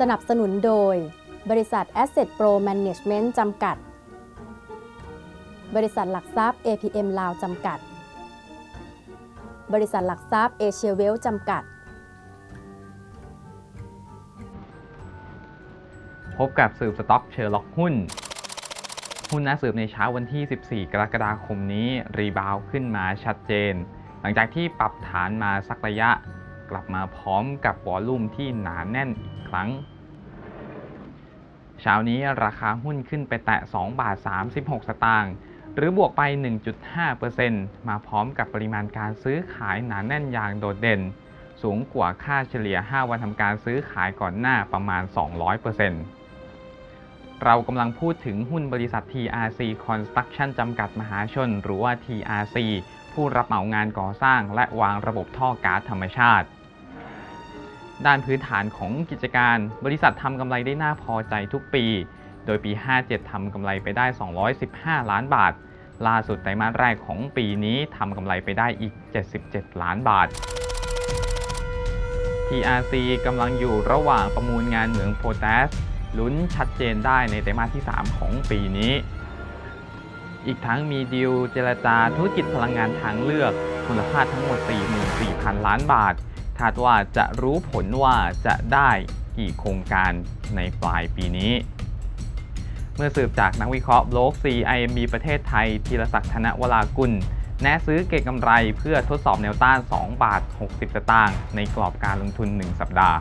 สนับสนุนโดย บริษัท Asset Pro Management จำกัด บริษัทหลักทรัพย์ APM ลาวจำกัด บริษัทหลักทรัพย์เอเชียเวลจำกัด พบกับสืบสต็อกเชอร์ล็อกหุ้น หุ้นน่าสืบในเช้าวันที่ 14 กรกฎาคมนี้รีบาวขึ้นมาชัดเจน หลังจากที่ปรับฐานมาสักระยะ ลับมาพร้อมกับวอลลุ่มที่หนาแน่นอีกครั้งเช้านี้ราคาหุ้นขึ้นไปแตะ 2 บาท 36 สตางค์หรือบวกไป 1.5%มาพร้อมกับปริมาณการซื้อขายหนาแน่นอย่างโดดเด่น สูงกว่าค่าเฉลี่ย 5 วันทำการซื้อขายก่อนหน้าประมาณ 200%เรากำลังพูดถึงหุ้นบริษัท TRC Construction จำกัดมหาชน หรือว่า TRC ผู้รับเหมางานก่อสร้างและวางระบบท่อก๊าซธรรมชาติ ด้านพื้นฐานของกิจการ บริษัททำกำไรได้น่าพอใจทุกปี โดยปี 57 ทำกำไรไปได้ 215 ล้านบาท ล่าสุดไตรมาสแรกของปีนี้ทำกำไรไปได้อีก 77 ล้านบาท TRC กำลังอยู่ระหว่างประมูลงานเหมืองโพแทสลุ้นชัดเจนได้ในไตรมาสที่ 3 ของปีนี้ อีกทั้งมีดีลเจรจาธุรกิจพลังงานทางเลือกมูลค่าทั้งหมด 44,000 ล้านบาท คาดว่าจะรู้ผลว่าจะได้กี่โครงการในปลายปีนี้ เมื่อสืบจากนักวิเคราะห์โบลก CIMB ประเทศไทยธีรศักดิ์ธนวรากุล แนะซื้อเก็งกำไรเพื่อทดสอบแนวต้าน 2 บาท 60 สตางค์ในกรอบการลงทุน 1 สัปดาห์